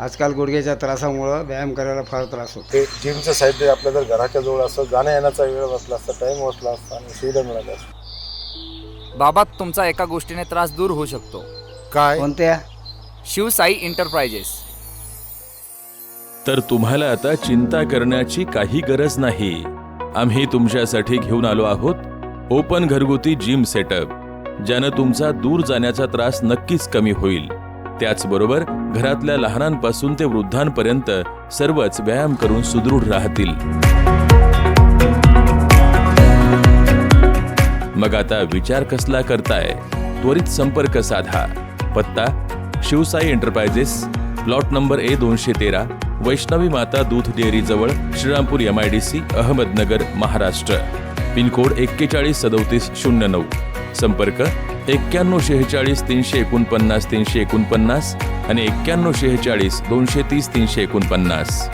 आजकाल गुडघ्याच्या त्रासामुळं व्यायाम करायला फार त्रास होतो. ते जिमचं साहित्य आपल्या जर घराच्या जवळ असं जाण्या येण्याचा वेळ वाचला असता टाईम वाचला असता आणि सुविधा मिळाल्या असत्या बाबा तुमचा एका गोष्टीने त्रास दूर होऊ शकतो. काय? कोणत्या? शिवसाई इंटरप्राइजेस तर तुम्हाला आता चिंता करण्याची काही गरज नाही. आम्ही तुमच्यासाठी घेऊन आलो आहोत ओपन घरगुती जिम सेटअप ज्यानं तुमचा दूर जाण्याचा त्रास नक्कीच कमी होईल. त्याचबरोबर घरातल्या लहानांपासून ते वृद्धांपर्यंत सर्वच व्यायाम करून सुदृढ राहतील. मग आता विचार कसला करताय? त्वरित संपर्क साधा. पत्ता Shivsai enterprises plot number A दोनशे तेरा वैष्णवी माता दूध डेअरी जवळ Shrirampur M I D C Ahmednagar Maharashtra. Pincode एक्केचाळीस सदोतीस शून्य नऊ. संपर्क एक्क्याण्णव शेहेचाळीस तीनशे एकोणपन्नास तीनशे एकोणपन्नास आणि एक्क्याण्णव शेहेचाळीस दोनशे तीस तीनशे एकोणपन्नास.